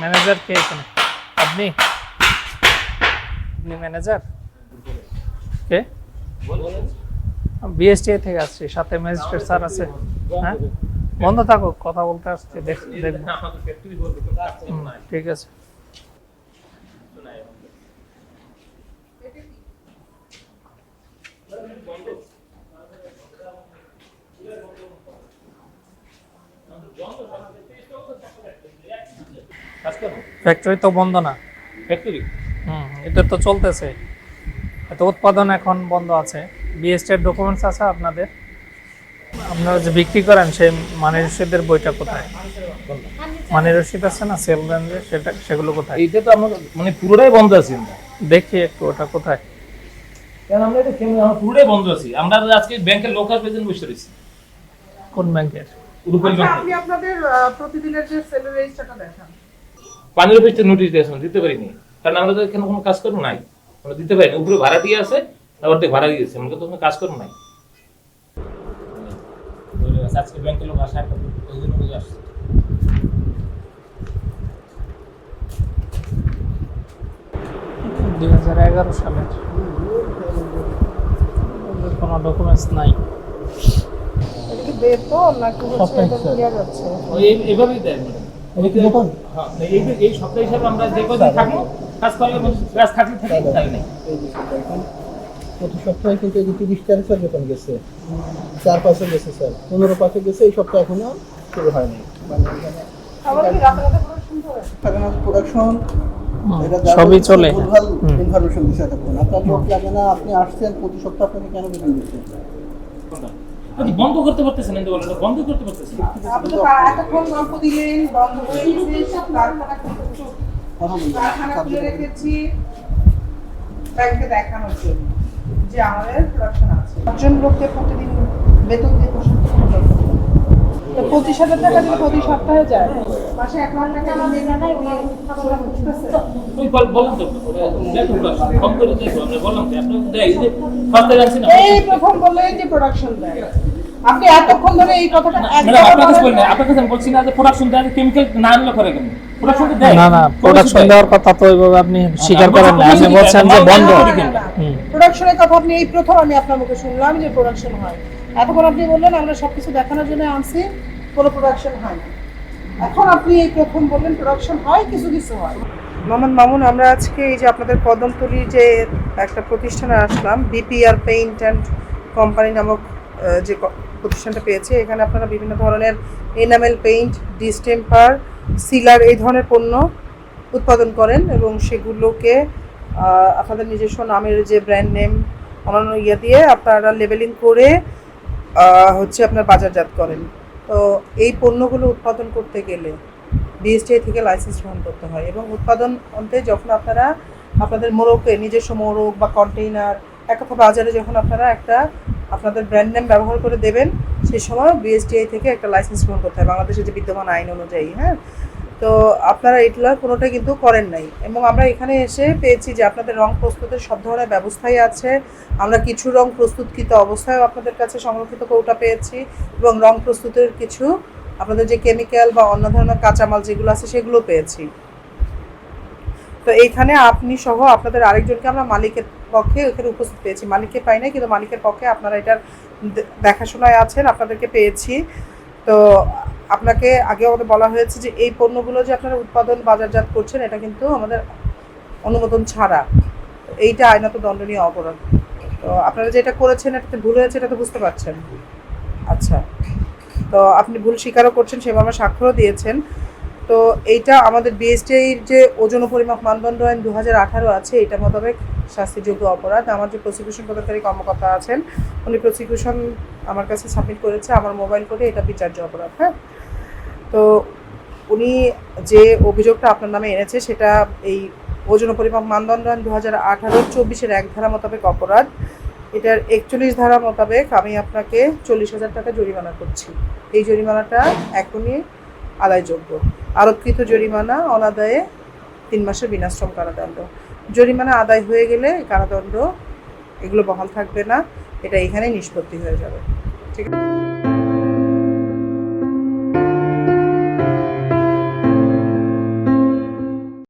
Manager কে এখানে? আপনি? Manager কে? BST থেকে আসছি, সাথে ম্যাজিস্ট্রেট স্যার আছে। হ্যাঁ? বন্ধ থাকুক, কথা বলতে আসছি, দেখ দেখব। ঠিক আছে। ফ্যাক্টরি তো বন্ধ না। ফ্যাক্টরি হুম এটা তো চলতেছে। এত উৎপাদন এখন বন্ধ আছে। বিএসটির ডকুমেন্টস আছে আপনাদের। আপনারা যে বিক্রি করেন সেই মানি রসিদের বইটা কোথায়? মানি রসিদ আছে না? সেল ব্র্যান্ডের সেটা সেগুলো কোথায়? এইটা তো আমরা মানে পুরোটাই বন্ধ আছি দেখি একটু ওটা কোথায়? কেন আমরা এটা কেমন আমরা পুরোটাই বন্ধ আছি। আমরা আজকে ব্যাংকের লোকাল প্রেজেন্ট বসে রয়েছি। কোন ব্যাংকের? আচ্ছা, আপনি আপনাদের প্রতিদিনের যে সেলের রেজিস্টারটা দেখান। পানির অফিসটা নোটিশ দিয়েছেন দিতে পারিনি। কারণ আমরা তো এখানে কোনো কাজ করব নাই। আমরা দিতে পারিনি। উপরে ভাড়া দিয়ে আছে তারপর থেকে ভাড়া দিয়েছে। আমরা তো কোনো কাজ করব নাই। আজকে ব্যাংকের লোক আসা একটা জন্য আসছে। দুই হাজার এগারো সালের কোনো ডকুমেন্টস নাই। বেতন নাকি এইভাবেই দেয় এই এই সপ্তাহ হিসাবে আমরা যে কদিন থাকব কাজ করলে কাজ থাকলে থাকি তাহলে নেই। এই বিষয়টা এখন প্রতি সপ্তাহে কিন্তু এই যে তিরিশ তারিখ স্যার বেতন গেছে চার পাঁচে গেছে স্যার পনেরো পাঁচে গেছে এই সপ্তাহ এখনও শুরু হয়নি। মানে এখানে আবার কি রাতে রাতে প্রোডাকশন করে থাকে না প্রোডাকশন হুম, এটা যা সবই চলে। ইনফরমেশন দিচ্ছে আপনার লোক লাগে না আপনি আসছেন প্রতি সপ্তাহ আপনাকে কেন বেতন দিচ্ছেন? বন্ধ করতে পারতেছেন না বলেন বন্ধ করতে পারতেছেন আপনি তো এতক্ষণ গল্প দিলেন বন্ধ করে সব কারখানা কারখানা খুলে রেখেছি ব্যাংকে দেখানোর জন্য যে আমাদের প্রোডাকশন আছে। পাঁচজন লোককে প্রতিদিন বেতন দিয়ে পোষণ করতে হবে। তো পঁচিশ হাজার টাকা যদি প্রতি সপ্তাহে যায়? আপনি এতক্ষণ ধরে এই কথাটা আপনার কাছে বলেন বলি না আপনার কাছে আমি বলছি না যে প্রোডাকশন দেয় কেমিক্যাল না আনলে করে কেন না না প্রোডাকশন দেওয়ার কথা তো ওইভাবে আপনি স্বীকার করেন না। আপনি বলছেন যে বন্ধ। প্রোডাকশনের কথা আপনি এই প্রথম আমি আপনার মুখে শুনলাম যে প্রোডাকশন হয়। এতক্ষণ আপনি বললেন আমরা সবকিছু দেখানোর জন্য আনছি কোনো প্রোডাকশন হয় না। এখন আপনি এই প্রথম বললেন প্রোডাকশন হয়, কিছু কিছু হয়। মোহাম্মদ মামুন, আমরা আজকে এই যে আপনাদের কদমতলি যে একটা প্রতিষ্ঠানে আসলাম বিপিআর পেইন্ট অ্যান্ড কোম্পানি নামক যে প্রতিষ্ঠানটা পেয়েছে, এখানে আপনারা বিভিন্ন ধরনের এনামেল পেইন্ট ডিস্টেম্পার সিলার এই ধরনের পণ্য উৎপাদন করেন এবং সেগুলোকে আপনাদের নিজস্ব নামের যে ব্র্যান্ড নেম অন্যান্য ইয়ে দিয়ে আপনারা লেবেলিং করে হচ্ছে আপনার বাজারজাত করেন। তো এই পণ্যগুলো উৎপাদন করতে গেলে ডিএসটিআই থেকে লাইসেন্স গ্রহণ করতে হয় এবং উৎপাদন অন্তে যখন আপনারা আপনাদের মোড়কে, নিজস্ব মোড়ক বা কন্টেইনার এক কথা বাজারে যখন আপনারা একটা আপনাদের ব্র্যান্ড নেম ব্যবহার করে দেবেন সেই সময় বিএসটিআই থেকে একটা লাইসেন্স গ্রহণ করতে হয়। বাংলাদেশের যে বিদ্যমান আইন অনুযায়ী হ্যাঁ? তো আপনারা এগুলো কোনোটাই কিন্তু করেন নাই। এবং আমরা এখানে এসে পেয়েছি যে আপনাদের রং প্রস্তুতের সব ধরনের ব্যবস্থাই আছে। আমরা কিছু রং প্রস্তুতকৃত অবস্থায় আপনাদের কাছে সংরক্ষিত কৌটা পেয়েছি এবং রং প্রস্তুতের কিছু আপনাদের যে কেমিক্যাল বা অন্য ধরনের কাঁচামাল যেগুলো আছে সেগুলো পেয়েছি। তো এইখানে আপনি সহ আপনাদের আরেকজনকে আমরা মালিকের পক্ষে এখানে উপস্থিত পেয়েছি। মালিককে পাই নাই, কিন্তু মালিকের পক্ষে আপনারা এটার দেখাশোনায় আছেন, আপনাদেরকে পেয়েছি। তো আপনাকে আগে আমাদের বলা হয়েছে যে এই পণ্যগুলো যে আপনারা উৎপাদন বাজারজাত করছেন, এটা কিন্তু আমাদের অনুমোদন ছাড়া এইটা আইনত দণ্ডনীয় অপরাধ। তো আপনারা যেটা করেছেন, এটাতে ভুল হয়েছে, এটা তো বুঝতে পারছেন। আচ্ছা। তো আপনি ভুল স্বীকারও করছেন, সেভাবে স্বাক্ষরও দিয়েছেন। তো এইটা আমাদের বিএসটির যে ওজন পরিমাপ মানদণ্ড আইন দু হাজার আঠারো আছে এটা মোতাবেক শাস্তিযোগ্য অপরাধ। আমার যে প্রসিকিউশন পদাধিকারী কর্মকর্তা আছেন, উনি প্রসিকিউশন আমার কাছে সাবমিট করেছে আমার মোবাইল করে, এটা বিচার্য অপরাধ হ্যাঁ? তো উনি যে অভিযোগটা আপনার নামে এনেছে, সেটা এই ওজন পরিমাপ মানদণ্ড আইন দু হাজার আঠারো চব্বিশের এক ধারা মোতাবেক অপরাধ। এটার একচল্লিশ ধারা মোতাবেক আমি আপনাকে চল্লিশ হাজার টাকা জরিমানা করছি। এই জরিমানাটা এখনই আদায়যোগ্য। আরোপকৃত জরিমানা অনাদায়ে তিন মাসের বিনাশ্রম কারাদণ্ড। জরিমানা আদায় হয়ে গেলে কারাদণ্ড এগুলো বহাল থাকবে না এটা এখানে নিষ্পত্তি হয়ে যাবে।